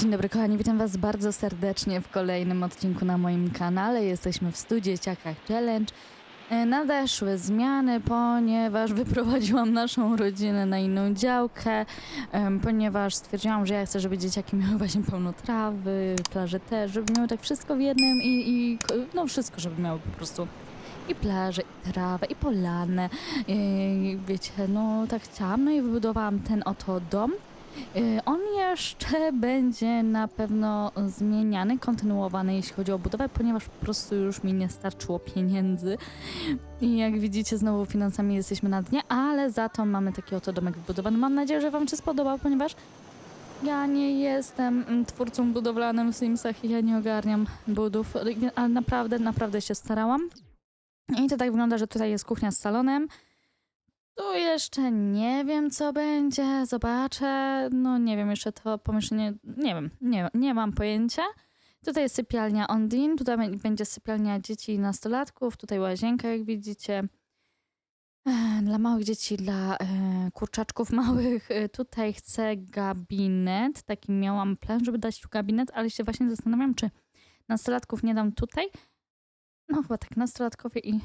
Dzień dobry kochani, witam was bardzo serdecznie w kolejnym odcinku na moim kanale. Jesteśmy w stu dzieciakach challenge. E, Nadeszły zmiany, ponieważ wyprowadziłam naszą rodzinę na inną działkę, ponieważ stwierdziłam, że ja chcę, żeby dzieciaki miały właśnie pełno trawy, plaże też, żeby miały tak wszystko w jednym i, i no wszystko, żeby miały po prostu i plażę, i trawę, i polanę. I, wiecie, no tak chciałam, no i wybudowałam ten oto dom. Y, On jeszcze będzie na pewno zmieniany, kontynuowany, jeśli chodzi o budowę, ponieważ po prostu już mi nie starczyło pieniędzy. I jak widzicie, znowu finansami jesteśmy na dnie, ale za to mamy taki oto domek wybudowany. Mam nadzieję, że Wam się spodobał, ponieważ ja nie jestem mm, twórcą budowlanym w Simsach i ja nie ogarniam budów, ale naprawdę, naprawdę się starałam. I to tak wygląda, że tutaj jest kuchnia z salonem. Tu jeszcze nie wiem, co będzie, zobaczę. No nie wiem, jeszcze to pomieszczenie, nie wiem, nie, nie mam pojęcia. Tutaj jest sypialnia Ondin, tutaj bę- będzie sypialnia dzieci i nastolatków, tutaj łazienka, jak widzicie. Dla małych dzieci, dla e, kurczaczków małych. E, Tutaj chcę gabinet, taki miałam plan, żeby dać tu gabinet, ale się właśnie zastanawiam, czy nastolatków nie dam tutaj. No chyba tak, nastolatkowie i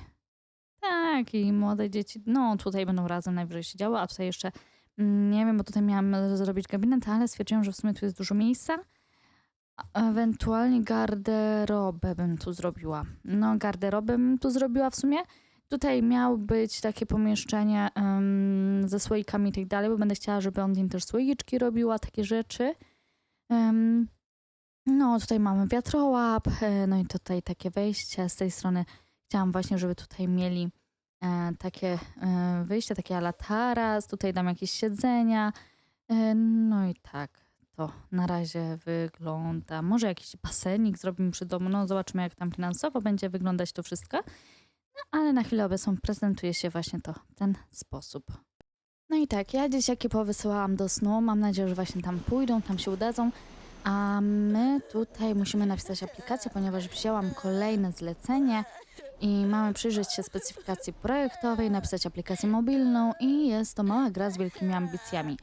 tak, i młode dzieci, no tutaj będą razem najwyżej siedziały, a tutaj jeszcze mm, nie wiem, bo tutaj miałam zrobić gabinet, ale stwierdziłam, że w sumie tu jest dużo miejsca. Ewentualnie garderobę bym tu zrobiła. No, garderobę bym tu zrobiła w sumie. Tutaj miał być takie pomieszczenie em, ze słoikami i tak dalej, bo będę chciała, żeby on też słoiczki robiła, takie rzeczy. Em, no, tutaj mamy wiatrołap, e, no i tutaj takie wejście z tej strony. Chciałam właśnie, żeby tutaj mieli e, takie e, wyjście, takie ala taras, tutaj dam jakieś siedzenia. E, no i tak to na razie wygląda. Może jakiś basenik zrobimy przy domu, no zobaczymy jak tam finansowo będzie wyglądać to wszystko. No, ale na chwilę obecną prezentuje się właśnie to w ten sposób. No i tak, ja dzieciaki powysyłałam do snu. Mam nadzieję, że właśnie tam pójdą, tam się udadzą. A my tutaj musimy napisać aplikację, ponieważ wzięłam kolejne zlecenie i mamy przyjrzeć się specyfikacji projektowej, napisać aplikację mobilną i jest to mała gra z wielkimi ambicjami.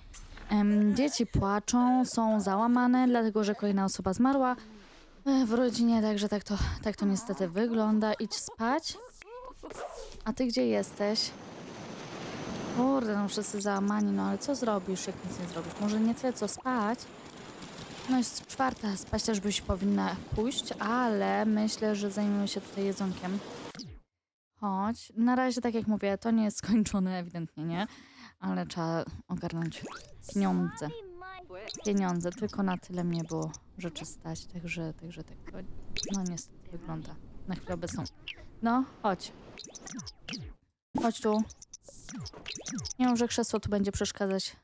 Dzieci płaczą, są załamane, dlatego że kolejna osoba zmarła e, w rodzinie, także tak to, tak to niestety wygląda. Idź spać. A ty gdzie jesteś? Kurde, no wszyscy załamani, no ale co zrobisz, jak nic nie zrobisz? Może nie tyle co spać? No jest czwarta, spać też byś powinna pójść, ale myślę, że zajmiemy się tutaj jedzonkiem. Chodź. Na razie, tak jak mówię, to nie jest skończone ewidentnie, nie? Ale trzeba ogarnąć pieniądze. Pieniądze, tylko na tyle mnie było rzeczy stać, także, także tak to, no niestety wygląda na chwilę obecną. No, chodź. Chodź tu. Nie wiem, że krzesło tu będzie przeszkadzać.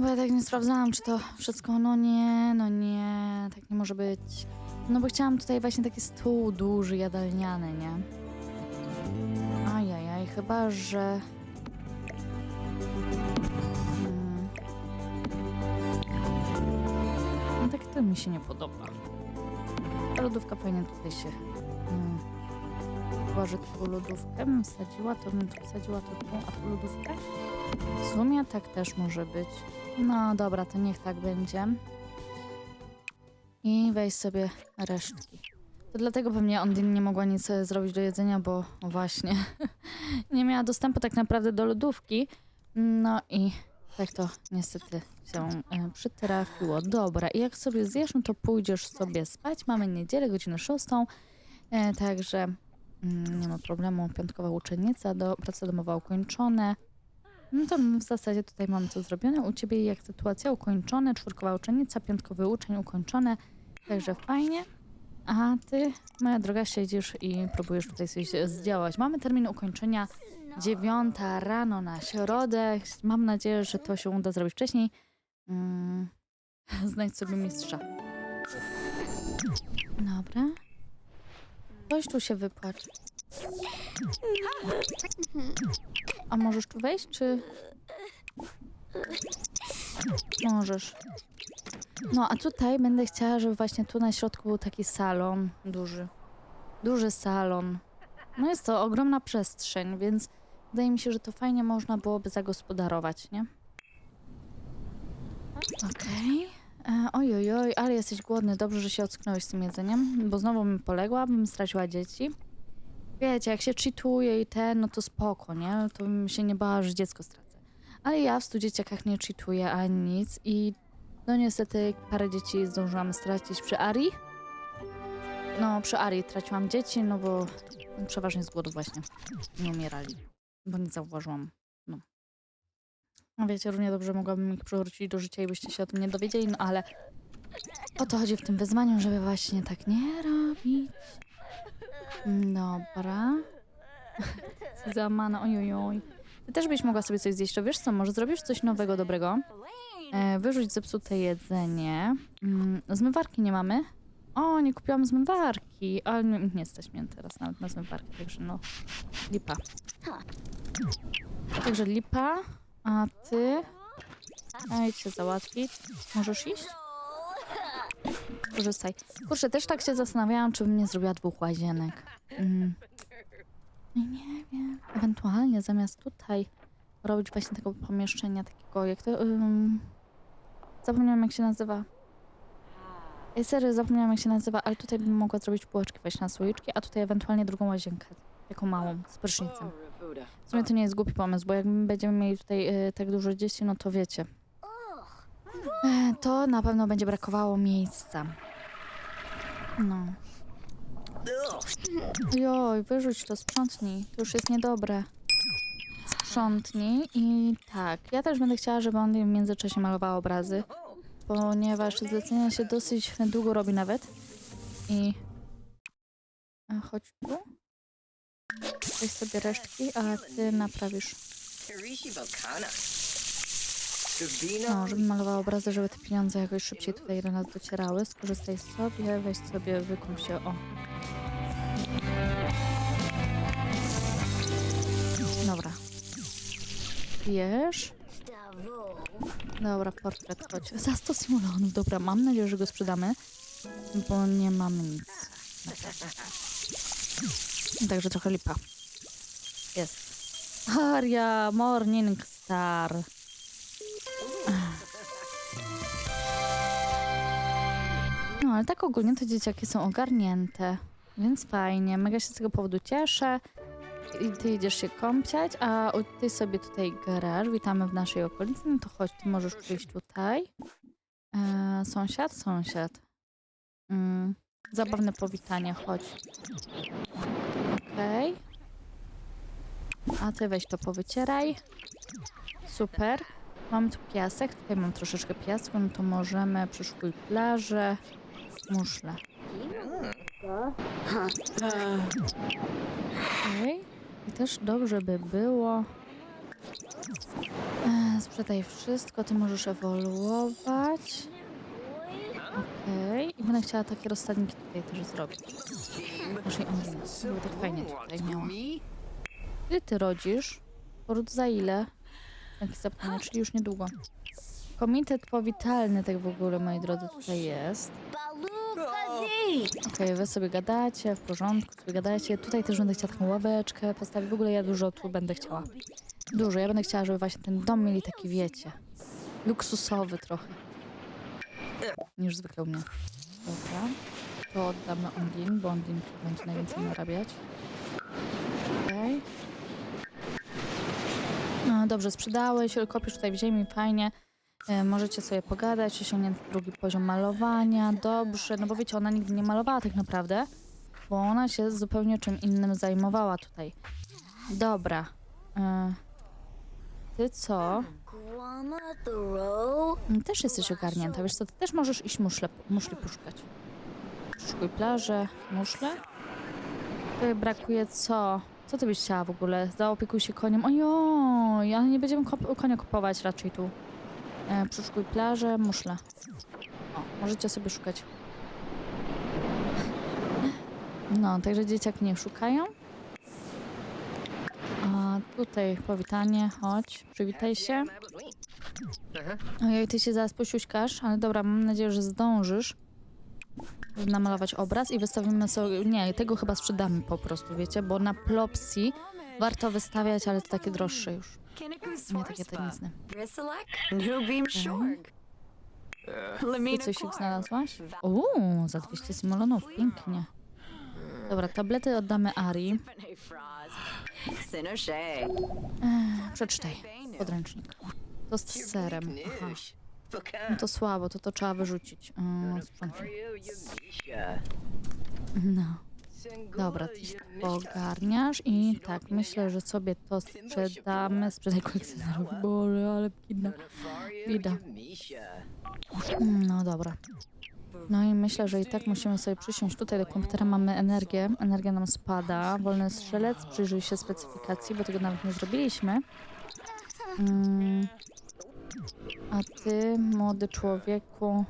Bo ja tak nie sprawdzałam, czy to wszystko, no nie, no nie, tak nie może być. No bo chciałam tutaj właśnie taki stół duży, jadalniany, nie? Ajajaj, chyba, że... Hmm. No tak to mi się nie podoba. Ta lodówka powinna tutaj się... Hmm. Chyba, że tu lodówkę bym wsadziła, to bym tu wsadziła to tu, a tu lodówkę. W sumie tak też może być. No dobra, to niech tak będzie. I weź sobie resztki. To dlatego pewnie Ondin nie mogła nic e, zrobić do jedzenia, bo właśnie nie miała dostępu tak naprawdę do lodówki. No i tak to niestety się e, przytrafiło. Dobra, i jak sobie zjesz, no to pójdziesz sobie spać. Mamy niedzielę, godzinę szóstą, e, także mm, nie ma problemu. Piątkowa uczennica, do, praca domowa ukończone. No to w zasadzie tutaj mamy co zrobione. U Ciebie jak sytuacja ukończone, czwórkowa uczennica, piątkowy uczeń ukończone, także fajnie. A Ty, moja droga, siedzisz i próbujesz tutaj coś zdziałać. Mamy termin ukończenia dziewiąta rano na środę. Mam nadzieję, że to się uda zrobić wcześniej. Mm, znajdź sobie mistrza. Dobra. Chodź tu się wypłacz. A możesz tu wejść, czy... Możesz. No, a tutaj będę chciała, żeby właśnie tu na środku był taki salon duży. Duży salon. No jest to ogromna przestrzeń, więc wydaje mi się, że to fajnie można byłoby zagospodarować, nie? Okej. Okay. Oj, oj, oj, ale jesteś głodny. Dobrze, że się ocknąłeś z tym jedzeniem, bo znowu bym poległa, bym straciła dzieci. Wiecie, jak się cheatuje i ten, no to spoko, nie? To bym się nie bała, że dziecko stracę. Ale ja w stu dzieciakach nie cheatuję ani nic i no niestety parę dzieci zdążyłam stracić przy Ari. No, przy Ari traciłam dzieci, no bo przeważnie z głodu właśnie nie umierali, bo nie zauważyłam. No. No wiecie, równie dobrze mogłabym ich przywrócić do życia i byście się o tym nie dowiedzieli, no ale o to chodzi w tym wyzwaniu, żeby właśnie tak nie robić. Dobra. Zamana, ojojoj. Ty też byś mogła sobie coś zjeść, to wiesz co, może zrobisz coś nowego, dobrego? E, wyrzuć zepsute jedzenie. Mm, zmywarki nie mamy. O, nie kupiłam zmywarki, ale nie, nie stać mnie teraz nawet na zmywarki, także no, lipa. Także lipa, a ty? Idź się załatwić. Możesz iść? Korzystaj. Kurczę, też tak się zastanawiałam, czy bym nie zrobiła dwóch łazienek. Mm. I nie wiem. Ewentualnie zamiast tutaj robić właśnie tego pomieszczenia takiego, jak to... Um, zapomniałam jak się nazywa. Ej, serio, zapomniałam jak się nazywa, ale tutaj bym mogła zrobić półeczki właśnie na słoiczki, a tutaj ewentualnie drugą łazienkę. Taką małą, z prysznicem. W sumie to nie jest głupi pomysł, bo jak my będziemy mieli tutaj e, tak dużo dzieci, no to wiecie. E, to na pewno będzie brakowało miejsca. No. Joj, wyrzuć to, sprzątnij. To już jest niedobre. I tak. Ja też będę chciała, żeby on w międzyczasie malował obrazy, ponieważ zlecenia się dosyć długo robi nawet. I... A, chodź tu. Weź sobie resztki, a ty naprawisz. No, żeby malowała obrazy, żeby te pieniądze jakoś szybciej tutaj do nas docierały. Skorzystaj sobie, weź sobie, wykup się, o. Wiesz? Dobra, portret, chodź. Za 100 simulonów, dobra, mam nadzieję, że go sprzedamy, bo nie mamy nic. Także trochę lipa. Jest. Aria Morningstar. No, ale tak ogólnie to dzieciaki są ogarnięte, więc fajnie. Mega się z tego powodu cieszę. I ty idziesz się kąpiać, a ty sobie tutaj garaż. Witamy w naszej okolicy. No to chodź, ty możesz przyjść tutaj. E, sąsiad? Sąsiad. Mm, zabawne powitanie, chodź. Okej. A ty weź to powycieraj. Super. Mam tu piasek, tutaj mam troszeczkę piasku, no to możemy przeszukać plażę, muszle. Okej. I też dobrze by było. E, sprzedaj wszystko, ty możesz ewoluować. Okej. I będę chciała takie rozsadniki tutaj też zrobić. Naszej Onliny. Żeby tak fajnie tutaj miała. Kiedy ty rodzisz? Poród za ile? Jaki zapomnę, czyli już niedługo. Komitet powitalny tak w ogóle, moi drodzy, tutaj jest. Okej, wy sobie gadacie, w porządku, sobie gadacie. Tutaj też będę chciała taką ławeczkę postawić. W ogóle ja dużo tu będę chciała. Dużo. Ja będę chciała, żeby właśnie ten dom mieli taki, wiecie, luksusowy trochę. Niż zwykle u mnie. Dobra. To oddamy Ondin, bo Ondin tu będzie najwięcej narabiać. Okej. No dobrze, sprzedałeś, kopisz tutaj w ziemi, fajnie. E, możecie sobie pogadać, osiągnięty drugi poziom malowania, dobrze, no bo wiecie, ona nigdy nie malowała tak naprawdę, bo ona się zupełnie czym innym zajmowała tutaj. Dobra. E, ty co? Mm, Też jesteś ogarnięta, wiesz co, ty też możesz iść muszle, muszli poszukać. Szukaj plażę, muszle? Tutaj brakuje co? Co ty byś chciała w ogóle? Zaopiekuj się koniem. Ojoj, ale nie będziemy konia kupować raczej tu. E, przeszukaj plażę, muszle. O, możecie sobie szukać. No, także dzieciaki nie szukają. A tutaj powitanie, chodź, przywitaj się. Ojej, ty się zaraz posiuśkasz, ale dobra, mam nadzieję, że zdążysz namalować obraz i wystawimy sobie... Nie, tego chyba sprzedamy po prostu, wiecie, bo na Plopsi warto wystawiać, ale to takie droższe już. Nie takie tenisne. I coś ich znalazłaś? Uuu, za 200 simolonów, pięknie. Dobra, tablety oddamy Ari. Przeczytaj, podręcznik. To z serem. Aha. No to słabo, to to trzeba wyrzucić. Mm. No. Dobra, ty się ogarniasz i tak, myślę, że sobie to sprzedamy. Sprzedaj kolekcjonerowi, Boże, ale bida. Bida. No dobra. No i myślę, że i tak musimy sobie przysiąść tutaj do komputera. Mamy energię, energia nam spada. Wolny strzelec, przyjrzyj się specyfikacji, bo tego nawet nie zrobiliśmy. Mm. A ty, młody człowieku,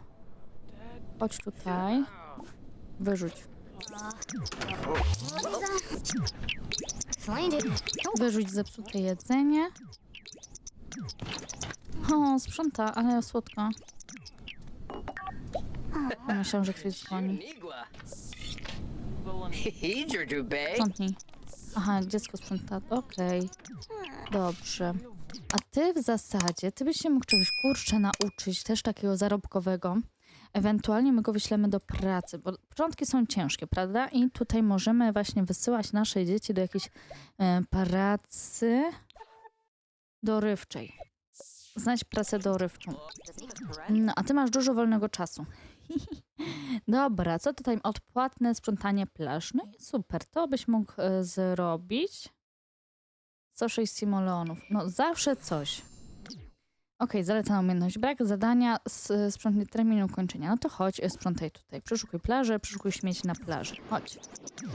chodź tutaj. Wyrzuć. Wyrzuć zepsute jedzenie. O, sprząta, ale słodko. Myślałam, że ktoś dzwoni. Sprzątnij. Aha, dziecko sprząta. Okej. Dobrze. A ty w zasadzie, ty byś się mógł czegoś kurczę nauczyć, też takiego zarobkowego. Ewentualnie my go wyślemy do pracy, bo początki są ciężkie, prawda? I tutaj możemy właśnie wysyłać nasze dzieci do jakiejś e, pracy dorywczej. Znać pracę dorywczą. No, a ty masz dużo wolnego czasu. Dobra, co tutaj? Odpłatne sprzątanie plaż. No i super, to byś mógł e, zrobić. 106 simoleonów. No zawsze coś. Okej, zalecana umiejętność. Brak zadania, s- sprzątnie terminu kończenia. No to chodź, e, sprzątaj tutaj. Przeszukuj plażę, przeszukuj śmieci na plaży. Chodź.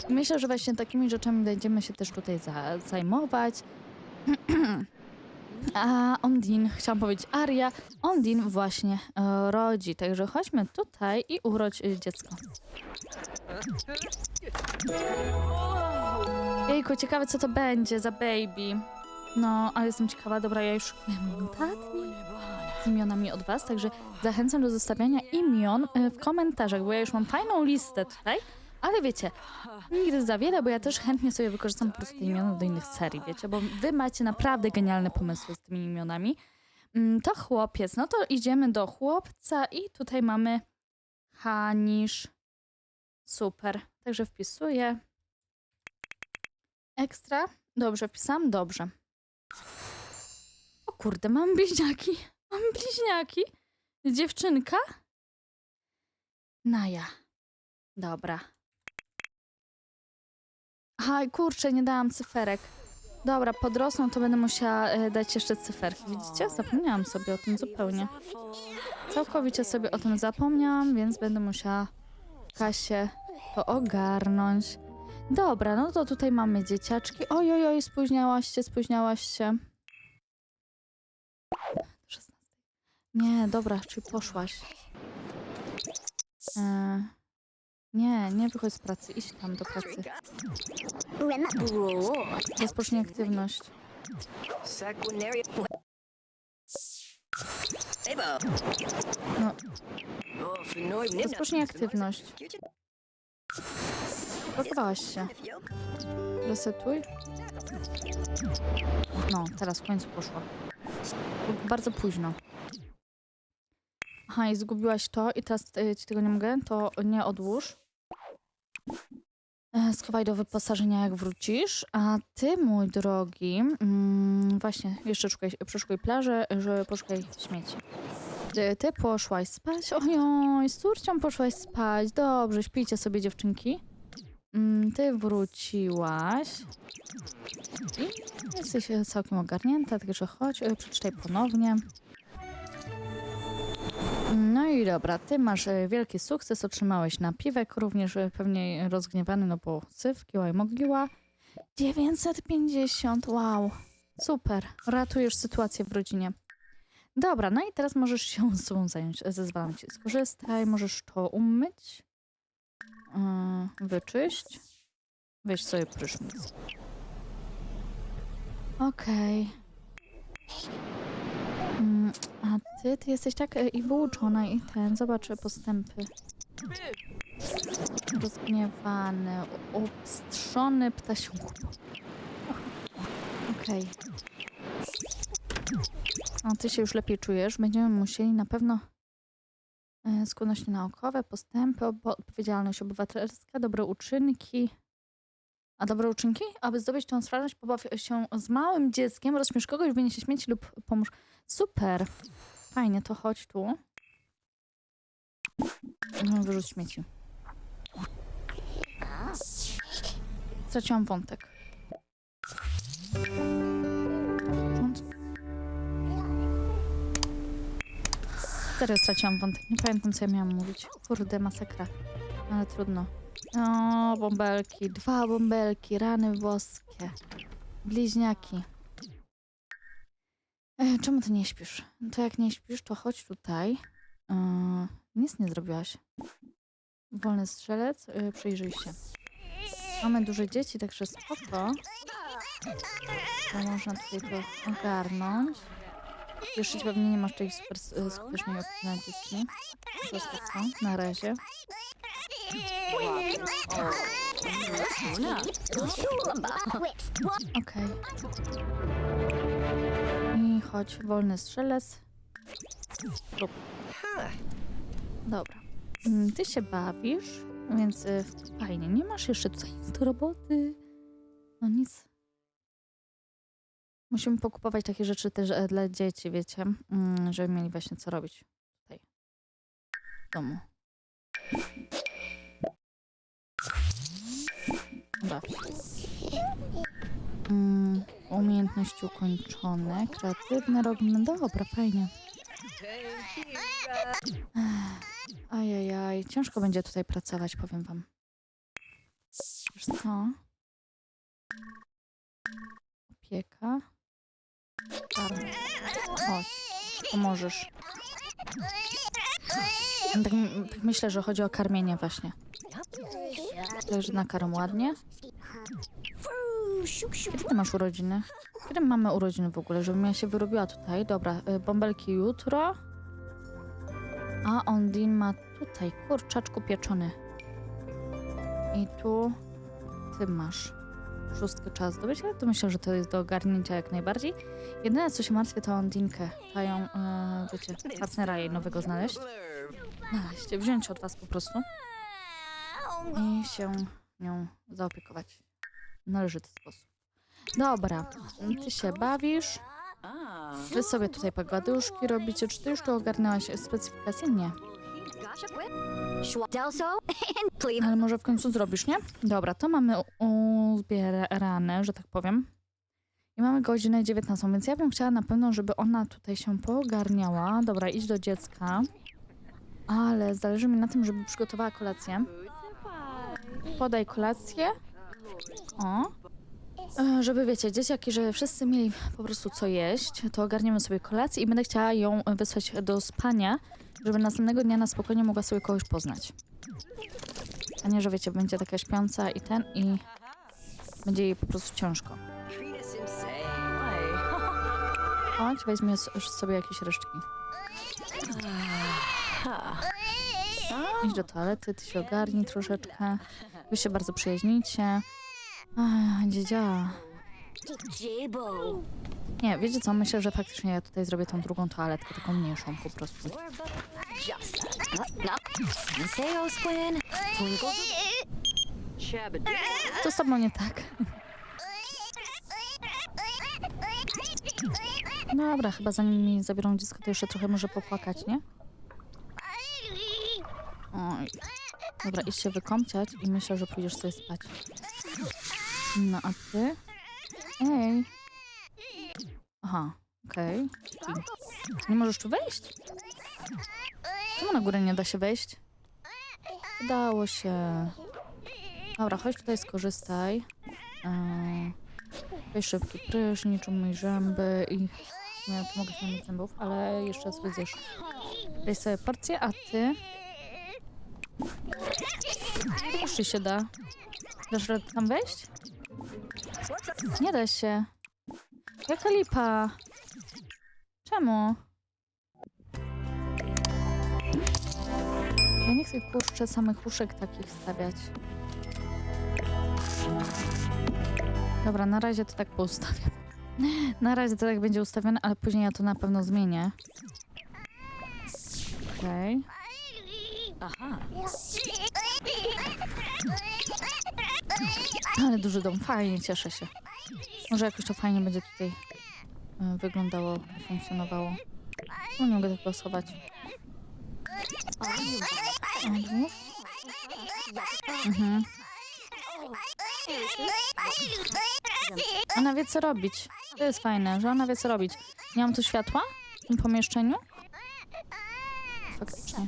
Myślę, że właśnie takimi rzeczami będziemy się też tutaj za zajmować. A Ondin, chciałam powiedzieć Aria, Ondin właśnie e, rodzi, także chodźmy tutaj i urodź e, dziecko. Jejku, ciekawe co to będzie za baby. No, ale jestem ciekawa, dobra, ja już szukuję notatnik z imionami od was, także zachęcam do zostawiania imion e, w komentarzach, bo ja już mam fajną listę tutaj, ale wiecie, nigdy za wiele, bo ja też chętnie sobie wykorzystam po prostu te imiona do innych serii, wiecie, bo wy macie naprawdę genialne pomysły z tymi imionami. Mm, To chłopiec, no to idziemy do chłopca i tutaj mamy Hanisz. Super, także wpisuję. Ekstra. Dobrze, wpisałam? Dobrze. Kurde, mam bliźniaki. Mam bliźniaki. Dziewczynka? Naja. Dobra. Aha, kurczę, nie dałam cyferek. Dobra, podrosną, to będę musiała e, dać jeszcze cyferki. Widzicie? Zapomniałam sobie o tym zupełnie. Całkowicie sobie o tym zapomniałam, więc będę musiała Kasię to ogarnąć. Dobra, no to tutaj mamy dzieciaczki. Oj, oj, oj, spóźniałaś się, spóźniałaś się. Nie, dobra, czyli poszłaś. E, nie, nie wychodź z pracy, idź tam do pracy. Rozpocznij aktywność. No, rozpocznij aktywność. Blokowałaś się. Resetuj. No, teraz w końcu poszło. Bo Bardzo późno. Aha, i zgubiłaś to i teraz y, ci tego nie mogę, to nie odłóż. E, Schowaj do wyposażenia, jak wrócisz. A ty, mój drogi, mm, właśnie, jeszcze szukaj, przeszukaj plażę, że poszukaj śmieci. Ty, ty poszłaś spać? Ojoj, z córcią poszłaś spać. Dobrze, śpijcie sobie, dziewczynki. Mm, Ty wróciłaś. I jesteś e, całkiem ogarnięta, także chodź, e, przeczytaj ponownie. No i dobra, ty masz e, wielki sukces, otrzymałeś napiwek, również e, pewnie rozgniewany, no bo syf, kiła i mogiła. 950, wow, super, ratujesz sytuację w rodzinie. Dobra, no i teraz możesz się sobą zająć, zezwalam ci, skorzystaj, możesz to umyć, wyczyść, weź sobie prysznic. Okej. Mm, A ty, ty jesteś tak e, i wyuczona i ten, zobacz postępy. Rozgniewany, u- upstrzony ptasiu. Okej. O, ty się już lepiej czujesz. Będziemy musieli na pewno E, Skłonności naukowe, postępy, odpowiedzialność obywatelska, dobre uczynki. A dobre uczynki? Aby zdobyć tą sprawność, pobaw się z małym dzieckiem, rozśmiesz kogoś, wyniesie śmieci lub pomóż. Super. Fajnie, to chodź tu. No, wyrzuć śmieci. Straciłam wątek. Wąt- Serio straciłam wątek. Nie pamiętam, co ja miałam mówić. Kurde, masakra. Ale trudno. O, bąbelki. Dwa bąbelki. Rany boskie. Bliźniaki. E, czemu ty nie śpisz? To jak nie śpisz, to chodź tutaj. E, nic nie zrobiłaś. Wolny strzelec. E, przyjrzyj się. Mamy duże dzieci, także spoko. To można tutaj to ogarnąć. Jeszcze pewnie nie masz tej super s- skutecznej opcji na dzieci. To na razie. Okej. I chodź, wolny strzelec. Dobra. Mm, Ty się bawisz, więc y, fajnie. Nie masz jeszcze tutaj nic do roboty. No nic. Musimy pokupować takie rzeczy też e, dla dzieci, wiecie, mm, żeby mieli właśnie co robić tutaj w domu. Się. Mm, umiejętności ukończone, kreatywne robimy. Dobra, fajnie. Ajajaj, ciężko będzie tutaj pracować, powiem wam. Co? Opieka. Karm. Chodź, pomożesz. Tak, tak myślę, że chodzi o karmienie właśnie. Leży na karm ładnie. Kiedy ty masz urodziny? Kiedy mamy urodziny w ogóle, żebym ja się wyrobiła tutaj? Dobra, y, bąbelki jutro. A Ondin ma tutaj kurczaczku pieczony. I tu ty masz. Szóstkę trzeba zdobyć, ale to myślę, że to jest do ogarnięcia jak najbardziej. Jedyne, co się martwię, to Ondinkę. Trzeba ją, e, wiecie, partnera jej nowego znaleźć. Znaleźć, wziąć od was po prostu i się nią zaopiekować należyty sposób. Dobra, ty się bawisz. Wy sobie tutaj pogaduszki robicie. Czy ty już tu ogarnęłaś specyfikację? Nie. Ale może w końcu zrobisz, nie? Dobra, to mamy uzbierane, że tak powiem. I mamy godzinę 19, więc ja bym chciała na pewno, żeby ona tutaj się poogarniała. Dobra, idź do dziecka. Ale zależy mi na tym, żeby przygotowała kolację. Podaj kolację. O. E, Żeby wiecie, dzieciaki, że wszyscy mieli po prostu co jeść, to ogarniemy sobie kolację i będę chciała ją wysłać do spania, żeby następnego dnia na spokojnie mogła sobie kogoś poznać. A nie, że wiecie, będzie taka śpiąca i ten, i będzie jej po prostu ciężko. Chodź, weźmie s- sobie jakieś resztki. Idź do toalety, ty się ogarnij troszeczkę. Wy się bardzo przyjaźnicie. Ach, dziedzia. Jabo. Nie, wiecie co? Myślę, że faktycznie ja tutaj zrobię tą drugą toaletkę, taką mniejszą po prostu. No, no. Co z tobą nie tak? Dobra, chyba zanim mi zabiorą dziecko, to jeszcze trochę może popłakać, nie? Oj. Dobra, idź się wykąpciać i myślę, że pójdziesz sobie spać. No, a ty? Ej. Aha, okej. Śpi. Nie możesz tu wejść? Czemu na górę nie da się wejść? Udało się. Dobra, chodź tutaj, skorzystaj. Eee, weź szybki prysznic, umyj zęby i... sumie to mogę się nie myć zębów, ale jeszcze raz zjesz. Weź sobie porcję, a ty... Ci się da. Dasz radę tam wejść? Nie da się. Jaka lipa? Czemu? Ja nie chcę kurczę samych uszek takich stawiać. Dobra, na razie to tak poustawiam. Na razie to tak będzie ustawione, ale później ja to na pewno zmienię. Okej. Aha. Ale duży dom, fajnie, cieszę się. Może jakoś to fajnie będzie tutaj e, wyglądało, funkcjonowało. No nie mogę O, już? Mhm. Ona wie co robić. To jest fajne, że ona wie co robić. Nie mam tu światła w tym pomieszczeniu? Faktycznie.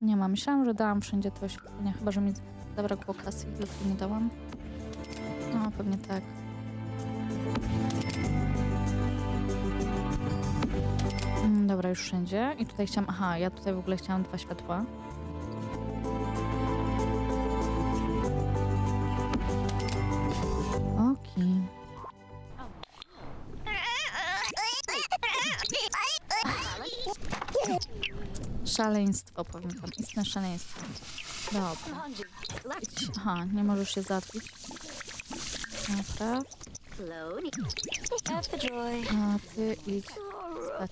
Nie ma. Myślałam, że dałam wszędzie to oświetlenie, chyba że mi zabrakło kasy dlatego nie dałam. No, pewnie tak. Mm, Dobra, już wszędzie. I tutaj chciałam... Aha, ja tutaj w ogóle chciałam dwa światła. Okej. Szaleństwo, powiem wam. Istne szaleństwo. Dobra. Aha, nie możesz się załatwić. Dobra. A ty idź spać.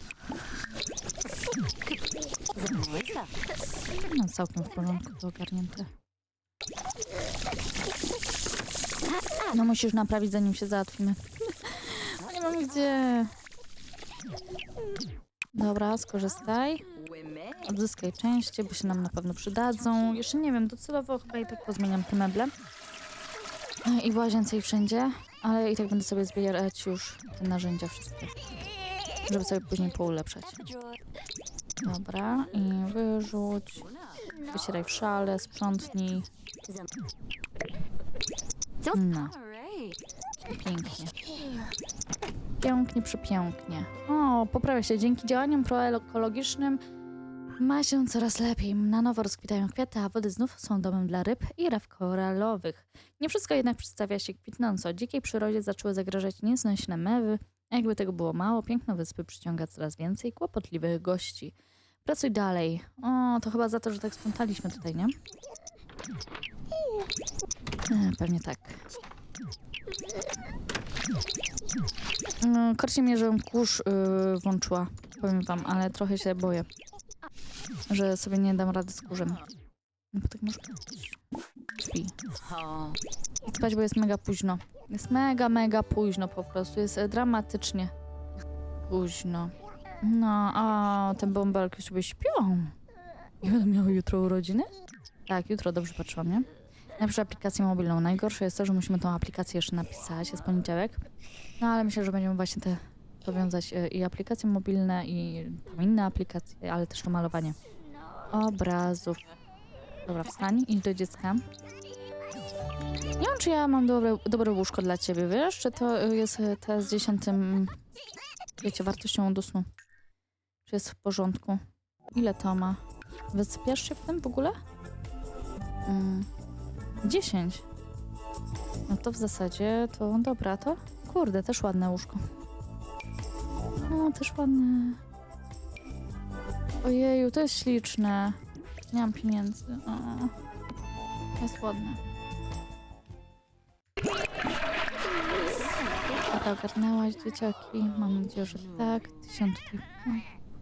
No całkiem w porządku, to ogarnięte. No musisz naprawić, zanim się załatwimy. No nie mam gdzie. Dobra, skorzystaj. Odzyskaj części, bo się nam na pewno przydadzą. Jeszcze nie wiem, docelowo chyba i tak pozmieniam te meble. I w łazience i wszędzie, ale i tak będę sobie zbierać już te narzędzia wszystkie. Żeby sobie później poulepszać. Dobra, i wyrzuć. Wycieraj w szale, sprzątnij. No, pięknie. Pięknie, przepięknie. O, poprawia się. Dzięki działaniom proekologicznym ma się coraz lepiej. Na nowo rozkwitają kwiaty, a wody znów są domem dla ryb i raf koralowych. Nie wszystko jednak przedstawia się kwitnąco. Dzikiej przyrodzie zaczęły zagrażać nieznośne mewy. A jakby tego było mało, piękno wyspy przyciąga coraz więcej kłopotliwych gości. Pracuj dalej. O, to chyba za to, że tak sprzątaliśmy tutaj, nie? E, pewnie tak. No, Korci mnie, żebym kurz yy, włączyła, powiem wam, ale trochę się boję, że sobie nie dam rady z kurzem. No bo tak może. Śpi. Spać, bo jest mega późno. Jest mega, mega późno po prostu. Jest e, dramatycznie późno. No, a te bąbelki sobie śpią. I będą miały jutro urodziny? Tak, jutro dobrze patrzyłam, nie? Napiszę aplikację mobilną. Najgorsze jest to, że musimy tą aplikację jeszcze napisać. Jest poniedziałek. No ale myślę, że będziemy właśnie te powiązać e, i aplikacje mobilne, i tam inne aplikacje, ale też to malowanie obrazów. Dobra, wstań, idź do dziecka. Nie wiem, czy ja mam dobre, dobre łóżko dla ciebie, wiesz? Czy to y, jest te z dziesiątym, wiecie, wartością do snu? Czy jest w porządku? Ile to ma? Wysypiasz się w tym w ogóle? Mm, 10. No to w zasadzie to dobra, to kurde, też ładne łóżko. No, też ładne. Ojeju, to jest śliczne. Nie mam pieniędzy. O, jest ładne. Ogarnęłaś dzieciaki? Mam nadzieję, że tak. Ty się tutaj...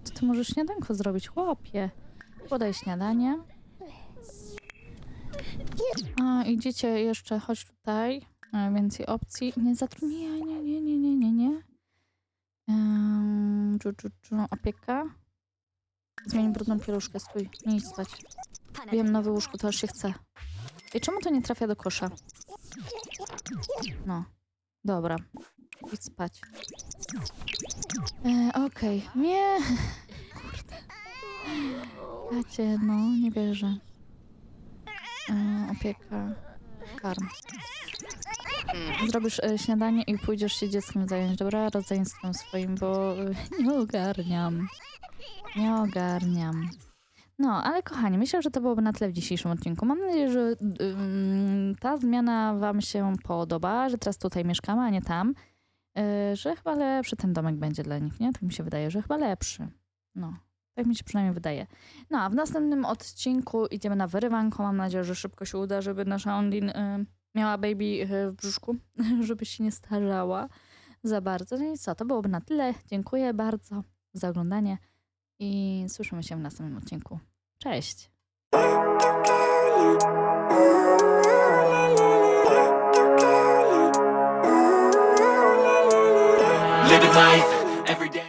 To ty możesz śniadanko zrobić, chłopie. Podaj śniadanie. A, idziecie jeszcze, chodź tutaj. E, Więcej opcji. Nie zatrudnij, nie, nie, nie, nie, nie, nie. Um, dżu, dżu, dżu, opieka. Zmień brudną pieluszkę, stój. Nie idź spać. Wiem nowe łóżko, to aż się chce. I czemu to nie trafia do kosza? No, dobra. Idź spać. E, Okej, nie. Kurde. Kacie, no, nie wierzę. E, opieka, karm. Zrobisz e, śniadanie i pójdziesz się dzieckiem zająć, dobra? Rodzeństwem swoim, bo e, nie ogarniam. Nie ogarniam. No, ale kochani, myślę, że to byłoby na tyle w dzisiejszym odcinku. Mam nadzieję, że ym, ta zmiana Wam się podoba, że teraz tutaj mieszkamy, a nie tam. Yy, że chyba lepszy ten domek będzie dla nich, nie? Tak mi się wydaje, że chyba lepszy. No, tak mi się przynajmniej wydaje. No, a w następnym odcinku idziemy na wyrywanko. Mam nadzieję, że szybko się uda, żeby nasza Ondin y, miała baby e, w brzuszku, żeby się nie starzała za bardzo. No i co, to byłoby na tyle. Dziękuję bardzo za oglądanie i słyszymy się w następnym odcinku. Cześć! Life every day.